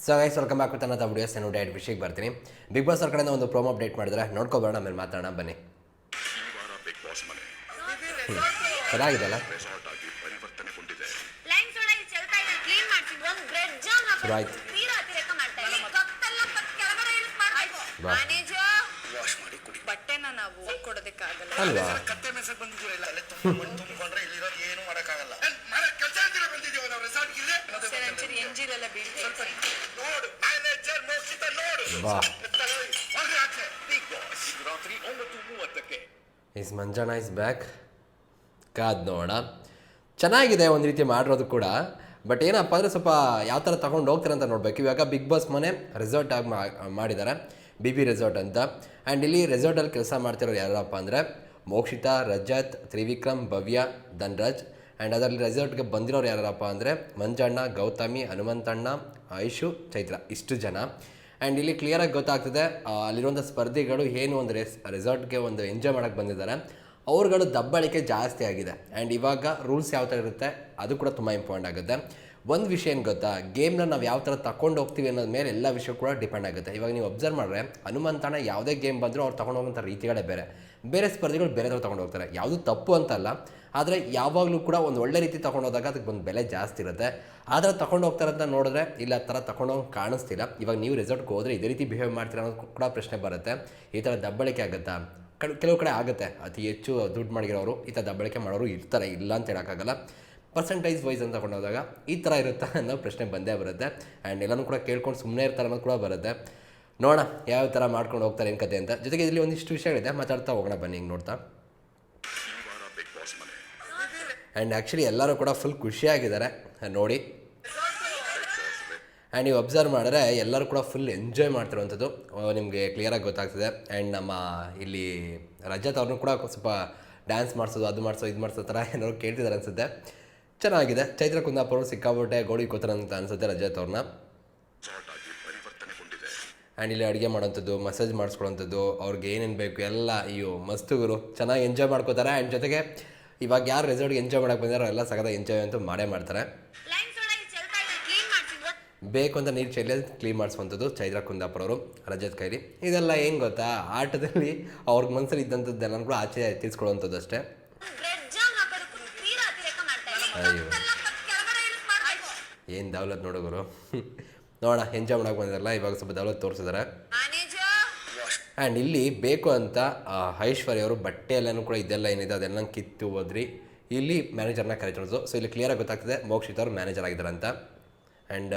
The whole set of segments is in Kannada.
So guys welcome back with ಅನ್ನೋ ವಿಡಿಯೋಸ್ ನಾನು ಡೈಟ್ ವಿಷಯಕ್ಕೆ ಬರ್ತೀನಿ ಬಿಗ್ ಬಾಸ್ ಅವ್ರ ಕಡೆಯಿಂದ ಒಂದು ಪ್ರೋಮೋ ಅಪ್ಡೇಟ್ ಮಾಡಿದ್ರೆ ನೋಡ್ಕೋಬೋಣ ಆಮೇಲೆ ಮಾತಾಡೋಣ. ಬನ್ನಿ. ಚೆನ್ನಾಗಿದೆ ಅಲ್ಲ ಆಯ್ತು. ಅಲ್ವಾ? ಕತ್ತೆ ಮೆಸಕ್ ಮೂವತ್ತಕ್ಕೆ ಇಸ್ ಮಂಜಾನ ಇಸ್ ಬ್ಯಾಕ್ ಕಾದ್ ನೋಡ ಚೆನ್ನಾಗಿದೆ ಒಂದು ರೀತಿ ಮಾಡಿರೋದು ಕೂಡ. ಬಟ್ ಏನಪ್ಪ ಅಂದರೆ ಸ್ವಲ್ಪ ಯಾವ ಥರ ತೊಗೊಂಡು ಹೋಗ್ತಾರೆ ಅಂತ ನೋಡಬೇಕು. ಇವಾಗ ಬಿಗ್ ಬಾಸ್ ಮನೆ ರೆಸಾರ್ಟ್ ಆಗಿ ಮಾಡಿದ್ದಾರೆ ಬಿ ಬಿ ರೆಸಾರ್ಟ್ ಅಂತ. ಆ್ಯಂಡ್ ಇಲ್ಲಿ ರೆಸಾರ್ಟಲ್ಲಿ ಕೆಲಸ ಮಾಡ್ತಿರೋರು ಯಾರಪ್ಪ ಅಂದರೆ ಮೋಕ್ಷಿತಾ, ರಜತ್, ತ್ರಿವಿಕ್ರಮ್, ಭವ್ಯ, ಧನ್ರಾಜ್. ಆ್ಯಂಡ್ ಅದರಲ್ಲಿ ರೆಸಾರ್ಟ್ಗೆ ಬಂದಿರೋರು ಯಾರಪ್ಪ ಅಂದರೆ ಮಂಜಣ್ಣ, ಗೌತಮಿ, ಹನುಮಂತಣ್ಣ, ಆಯುಷು, ಚೈತ್ರ. ಇಷ್ಟು ಜನ. ಆ್ಯಂಡ್ ಇಲ್ಲಿ ಕ್ಲಿಯರಾಗಿ ಗೊತ್ತಾಗ್ತದೆ ಅಲ್ಲಿರುವಂಥ ಸ್ಪರ್ಧಿಗಳು ಏನು ಒಂದು ರೆಸ್ ರೆಸಾರ್ಟ್ಗೆ ಒಂದು ಎಂಜಾಯ್ ಮಾಡೋಕ್ಕೆ ಬಂದಿದ್ದಾರೆ. ಅವ್ರುಗಳು ದಬ್ಬಳಿಕೆ ಜಾಸ್ತಿ ಆಗಿದೆ. ಆ್ಯಂಡ್ ಇವಾಗ ರೂಲ್ಸ್ ಯಾವ ಥರ ಇರುತ್ತೆ, ಅದು ಕೂಡ ತುಂಬ ಇಂಪಾರ್ಟೆಂಟ್ ಆಗುತ್ತೆ. ಒಂದು ವಿಷಯ ಏನು ಗೊತ್ತಾ? ಗೇಮ್ನ ನಾವು ಯಾವ ಥರ ತಗೊಂಡು ಹೋಗ್ತೀವಿ ಅನ್ನೋದ ಮೇಲೆ ಎಲ್ಲ ವಿಷಯ ಕೂಡ ಡಿಪೆಂಡ್ ಆಗುತ್ತೆ. ಇವಾಗ ನೀವು ಅಬ್ಸರ್ವ್ ಮಾಡಿದ್ರೆ ಹನುಮಂತಾಣ ಯಾವುದೇ ಗೇಮ್ ಬಂದರೂ ಅವ್ರು ತಗೊಂಡು ಹೋಗೋಂಥ ರೀತಿಗಳೇ ಬೇರೆ. ಬೇರೆ ಸ್ಪರ್ಧಿಗಳು ಬೇರೆ ಥರ ತಗೊಂಡು ಹೋಗ್ತಾರೆ. ಯಾವುದು ತಪ್ಪು ಅಂತಲ್ಲ, ಆದರೆ ಯಾವಾಗಲೂ ಕೂಡ ಒಂದು ಒಳ್ಳೆ ರೀತಿ ತೊಗೊಂಡೋದಾಗ ಅದಕ್ಕೆ ಒಂದು ಬೆಲೆ ಜಾಸ್ತಿ ಇರುತ್ತೆ. ಆದರೆ ತಗೊಂಡು ಹೋಗ್ತಾರೆ ಅಂತ ನೋಡಿದ್ರೆ, ಇಲ್ಲ ಆ ಥರ ತಗೊಂಡು ಹೋಗಿ ಕಾಣಿಸ್ತಿಲ್ಲ. ಇವಾಗ ನೀವು ರೆಸಾರ್ಟ್ಗೆ ಹೋದರೆ ಇದೇ ರೀತಿ ಬಿಹೇವ್ ಮಾಡ್ತೀರ ಅನ್ನೋದು ಕೂಡ ಪ್ರಶ್ನೆ ಬರುತ್ತೆ. ಈ ಥರ ದಬ್ಬಳಿಕೆ ಆಗುತ್ತಾ? ಕೆಲವು ಕಡೆ ಆಗುತ್ತೆ. ಅತಿ ಹೆಚ್ಚು ದುಡ್ಡು ಮಾಡಿರೋರು, ಈ ಥರ ದಬ್ಬಳಿಕೆ ಮಾಡೋರು ಇರ್ತಾರೆ. ಇಲ್ಲ ಅಂತ ಹೇಳೋಕ್ಕಾಗಲ್ಲ. ಪರ್ಸೆಂಟೈಸ್ ವೈಸ್ ಅಂತ ತಗೊಂಡೋದಾಗ ಈ ಥರ ಇರುತ್ತಾ ಅನ್ನೋ ಪ್ರಶ್ನೆ ಬಂದೇ ಬರುತ್ತೆ. ಆ್ಯಂಡ್ ಎಲ್ಲನೂ ಕೂಡ ಕೇಳ್ಕೊಂಡು ಸುಮ್ಮನೆ ಇರ್ತಾರೆ ಅನ್ನೋದು ಕೂಡ ಬರುತ್ತೆ. ನೋಡೋಣ ಯಾವ ಥರ ಮಾಡ್ಕೊಂಡು ಹೋಗ್ತಾರೆ ಏನು ಕತೆ ಅಂತ. ಜೊತೆಗೆ ಇಲ್ಲಿ ಒಂದಿಷ್ಟು ವಿಷಯಗಳಿದೆ ಮಾತಾಡ್ತಾ ಹೋಗೋಣ, ಬನ್ನಿ ಹಿಂಗೆ ನೋಡ್ತಾ. ಆ್ಯಂಡ್ ಆ್ಯಕ್ಚುಲಿ ಎಲ್ಲರೂ ಕೂಡ ಫುಲ್ ಖುಷಿಯಾಗಿದ್ದಾರೆ. ನೋಡಿ. ಆ್ಯಂಡ್ ನೀವು ಅಬ್ಸರ್ವ್ ಮಾಡಿದ್ರೆ ಎಲ್ಲರೂ ಕೂಡ ಫುಲ್ ಎಂಜಾಯ್ ಮಾಡ್ತಿರುವಂಥದ್ದು. ನಿಮಗೆ ಕ್ಲಿಯರಾಗಿ ಗೊತ್ತಾಗ್ತದೆ. ಆ್ಯಂಡ್ ನಮ್ಮ ಇಲ್ಲಿ ರಜತ್ ಅವ್ರನ್ನೂ ಕೂಡ ಸ್ವಲ್ಪ ಡ್ಯಾನ್ಸ್ ಮಾಡಿಸೋದು, ಅದು ಮಾಡಿಸೋ ಇದು ಮಾಡಿಸೋ ಥರ ಏನಾದ್ರು ಕೇಳ್ತಿದ್ದಾರೆ ಅನಿಸುತ್ತೆ. ಚೆನ್ನಾಗಿದೆ. ಚೈತ್ರ ಕುಂದಾಪುರ ಸಿಕ್ಕಾಪಟ್ಟೆ ಗೋಳಿ ಕೂತರ ಅಂತ ಅನ್ಸುತ್ತೆ ರಜತ್ ಅವ್ರನ್ನ ಆ್ಯಂಡ್ ಇಲ್ಲಿ ಅಡುಗೆ ಮಾಡೋಂಥದ್ದು ಮಸಾಜ್ ಮಾಡಿಸ್ಕೊಳ್ಳೋಂಥದ್ದು ಅವ್ರಿಗೆ ಏನೇನು ಬೇಕು ಎಲ್ಲ ಅಯ್ಯೋ ಮಸ್ತು ಗುರು. ಚೆನ್ನಾಗಿ ಎಂಜಾಯ್ ಮಾಡ್ಕೋತಾರೆ. ಆ್ಯಂಡ್ ಜೊತೆಗೆ ಇವಾಗ ಯಾರು ರೆಸಾರ್ಟ್ಗೆ ಎಂಜಾಯ್ ಮಾಡೋಕೆ ಬಂದಾರೋ ಎಲ್ಲ ಸಗದ ಎಂಜಾಯ್ ಅಂತೂ ಮಾಡೇ ಮಾಡ್ತಾರೆ. ಬೇಕು ಅಂತ ನೀರು ಚೆಲ್ಲಿ ಕ್ಲೀನ್ ಮಾಡಿಸುವಂಥದ್ದು ಚೈತ್ರ ಕುಂದಾಪುರ ಅವರು ರಜತ್ ಕೈಲಿ. ಇದೆಲ್ಲ ಏನು ಗೊತ್ತಾ? ಆಟದಲ್ಲಿ ಅವ್ರಿಗೆ ಮನಸ್ಸಲ್ಲಿ ಇದ್ದಂಥದ್ದೆಲ್ಲ ಕೂಡ ಆಚೆ ತಿಳಿಸ್ಕೊಳ್ಳುವಂಥದ್ದು ಅಷ್ಟೇ. ಅಯ್ಯೋ. ಏನು ದೌಲತ್ ನೋಡೋರು ನೋಡೋಣ ಎಂಜಾಯ್ ಮಾಡೋಕೆ ಬಂದಿರಲ್ಲ ಇವಾಗ ಸ್ವಲ್ಪ ದೌಲತ್ ತೋರಿಸಿದ್ದಾರೆ ಮ್ಯಾನೇಜರ್ ಆ್ಯಂಡ್ ಇಲ್ಲಿ ಬೇಕು ಅಂತ ಐಶ್ವರ್ಯ ಅವರು ಬಟ್ಟೆ ಎಲ್ಲನೂ ಕೂಡ ಇದೆಲ್ಲ ಏನಿದೆ ಅದೆಲ್ಲ ಕಿತ್ತು ಹೋದ್ರಿ. ಇಲ್ಲಿ ಮ್ಯಾನೇಜರ್ನ ಕರಿತಿರೋದು ಸೊ ಇಲ್ಲಿ ಕ್ಲಿಯರಾಗಿ ಗೊತ್ತಾಗ್ತದೆ ಮೋಕ್ಷಿತ್ ಅವರು ಮ್ಯಾನೇಜರ್ ಆಗಿದ್ದಾರೆ ಅಂತ. ಆ್ಯಂಡ್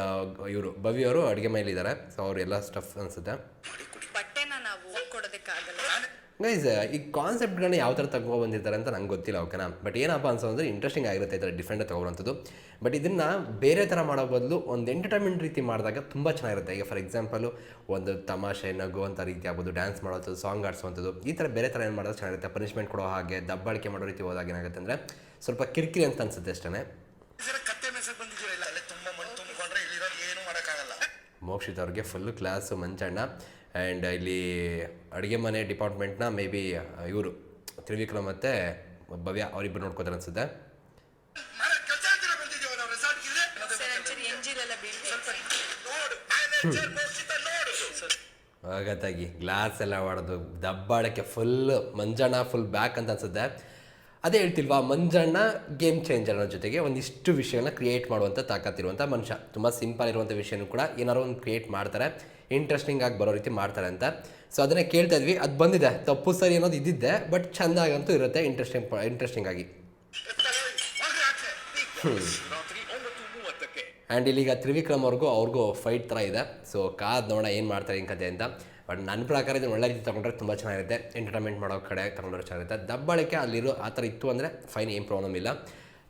ಇವರು ಭವ್ಯ ಅವರು ಅಡುಗೆ ಮೇಲೆ ಇದ್ದಾರೆ ಸೊ ಅವ್ರು ಎಲ್ಲ ಸ್ಟಫ್ ಅನಿಸುತ್ತೆ. ಗೈಸ್ ಈ ಕಾನ್ಸೆಪ್ಟ್ಗಳನ್ನ ಯಾವ ಥರ ತಗೋ ಬಂದಿರ್ತಾರೆ ಅಂತ ನಂಗೆ ಗೊತ್ತಿಲ್ಲ ಓಕೆನಾ ಬಟ್ ಏನಪ್ಪ ಅನ್ಸೋದಂದ್ರೆ ಇಂಟ್ರೆಸ್ಟಿಂಗ್ ಆಗಿರುತ್ತೆ ಈ ಥರ ಡಿಫ್ರೆಂಟ್ ತೊಗೊಳೋಂಥದ್ದು ಬಟ್ ಇದನ್ನು ಬೇರೆ ಥರ ಮಾಡೋ ಬದಲು ಒಂದು ಎಂಟರ್ಟೈನ್ಮೆಂಟ್ ರೀತಿ ಮಾಡಿದಾಗ ತುಂಬ ಚೆನ್ನಾಗಿರುತ್ತೆ. ಈಗ ಫಾರ್ ಎಕ್ಸಾಂಪಲು ಒಂದು ತಮಾಷೆ ನಗುವಂಥ ರೀತಿ ಆಗ್ಬೋದು ಡ್ಯಾನ್ಸ್ ಮಾಡೋದು ಸಾಂಗ್ ಆಡಿಸುವಂಥದ್ದು ಈ ಥರ ಬೇರೆ ಥರ ಏನು ಮಾಡೋದು ಚೆನ್ನಾಗಿರುತ್ತೆ. ಪನಿಷ್ಮೆಂಟ್ ಕೊಡೋ ಹಾಗೆ ದಬ್ಬಾಳಿಕೆ ಮಾಡೋ ರೀತಿ ಹೋದಾಗ ಏನಾಗುತ್ತೆ ಅಂದರೆ ಸ್ವಲ್ಪ ಕಿರಿಕಿರಿ ಅಂತ ಅನ್ಸುತ್ತೆ ಅಷ್ಟೇ ಮೋಕ್ಷಿತ್ ಅವ್ರಿಗೆ ಫುಲ್ಲು ಕ್ಲಾಸು ಮಂಚಣ್ಣ. ಆ್ಯಂಡ್ ಇಲ್ಲಿ ಅಡುಗೆ ಮನೆ ಡಿಪಾರ್ಟ್ಮೆಂಟ್ನ ಮೇ ಬಿ ಇವರು ತ್ರಿವಿಕ್ರಮ್ ಮತ್ತು ಭವ್ಯ ಅವರಿಬ್ಬರು ನೋಡ್ಕೋತಾರೆ ಅನ್ಸುತ್ತೆ. ಆಗತ್ತಾಗಿ ಗ್ಲಾಸ್ ಎಲ್ಲ ಹೊಡೆದು ದಬ್ಬಾಳಕ್ಕೆ ಫುಲ್ ಮಂಜಣ್ಣ ಫುಲ್ ಬ್ಯಾಕ್ ಅಂತ ಅನ್ಸುತ್ತೆ. ಅದೇ ಹೇಳ್ತಿಲ್ವಾ ಮಂಜಣ್ಣ ಗೇಮ್ ಚೇಂಜ್ ಅನ್ನೋ ಜೊತೆಗೆ ಒಂದಿಷ್ಟು ವಿಷಯಗಳನ್ನ ಕ್ರಿಯೇಟ್ ಮಾಡುವಂಥ ತಾಕತ್ತಿರುವಂಥ ಮನುಷ್ಯ. ತುಂಬ ಸಿಂಪಲ್ ಇರುವಂಥ ವಿಷಯನೂ ಕೂಡ ಏನಾದ್ರು ಒಂದು ಕ್ರಿಯೇಟ್ ಮಾಡ್ತಾರೆ. ಇಂಟ್ರೆಸ್ಟಿಂಗ್ ಆಗಿ ಬರೋ ರೀತಿ ಮಾಡ್ತಾರೆ ಅಂತ. ಸೊ ಅದನ್ನೇ ಕೇಳ್ತಾ ಇದ್ವಿ. ಅದು ಬಂದಿದೆ. ತಪ್ಪು ಸರಿ ಅನ್ನೋದು ಇದ್ದಿದ್ದೆ ಬಟ್ ಚೆಂದಾಗಂತೂ ಇರುತ್ತೆ ಇಂಟ್ರೆಸ್ಟಿಂಗ್ ಇಂಟ್ರೆಸ್ಟಿಂಗ್ ಆಗಿ. ಆ್ಯಂಡ್ ಇಲ್ಲಿಗ ತ್ರಿವಿಕ್ರಮ್ ಅವ್ರಿಗೂ ಅವ್ರಿಗೂ ಫೈಟ್ ಥರ ಇದೆ. ಸೊ ಕಾದ್ ನೋಡ ಏನು ಮಾಡ್ತಾರೆ ಏನು ಕತೆ ಅಂತ. ಬಟ್ ನನ್ನ ಪ್ರಕಾರ ಇದನ್ನು ಒಳ್ಳೆ ರೀತಿ ತೊಗೊಂಡ್ರೆ ತುಂಬ ಚೆನ್ನಾಗಿರುತ್ತೆ. ಎಂಟರ್ಟೈನ್ಮೆಂಟ್ ಮಾಡೋ ಕಡೆ ತೊಗೊಂಡ್ರೆ ಚೆನ್ನಾಗಿರುತ್ತೆ. ದಬ್ಬಳಿಕೆ ಅಲ್ಲಿರೋ ಆ ಥರ ಇತ್ತು ಅಂದರೆ ಫೈನ್ ಏನು ಪ್ರಾಬ್ಲಮ್ ಇಲ್ಲ.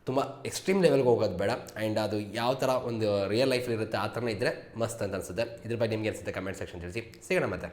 ತುಂಬ ಎಕ್ಸ್ಟ್ರೀಮ್ ಲೆವೆಲ್ಗೆ ಹೋಗೋದು ಬೇಡ. ಆ್ಯಂಡ್ ಅದು ಯಾವ ಥರ ಒಂದು ರಿಯಲ್ ಲೈಫ್ ಇರುತ್ತೆ ಆ ಥರನೇ ಇದ್ದರೆ ಮಸ್ತ್ ಅಂತ ಅನಿಸುತ್ತೆ. ಇದ್ರ ಬಗ್ಗೆ ನಿಮಗೆ ಅನಿಸುತ್ತೆ ಕಮೆಂಟ್ ಸೆಕ್ಷನ್ ತಿಳಿಸಿ. ಸಿಗೋಣ ಮತ್ತೆ.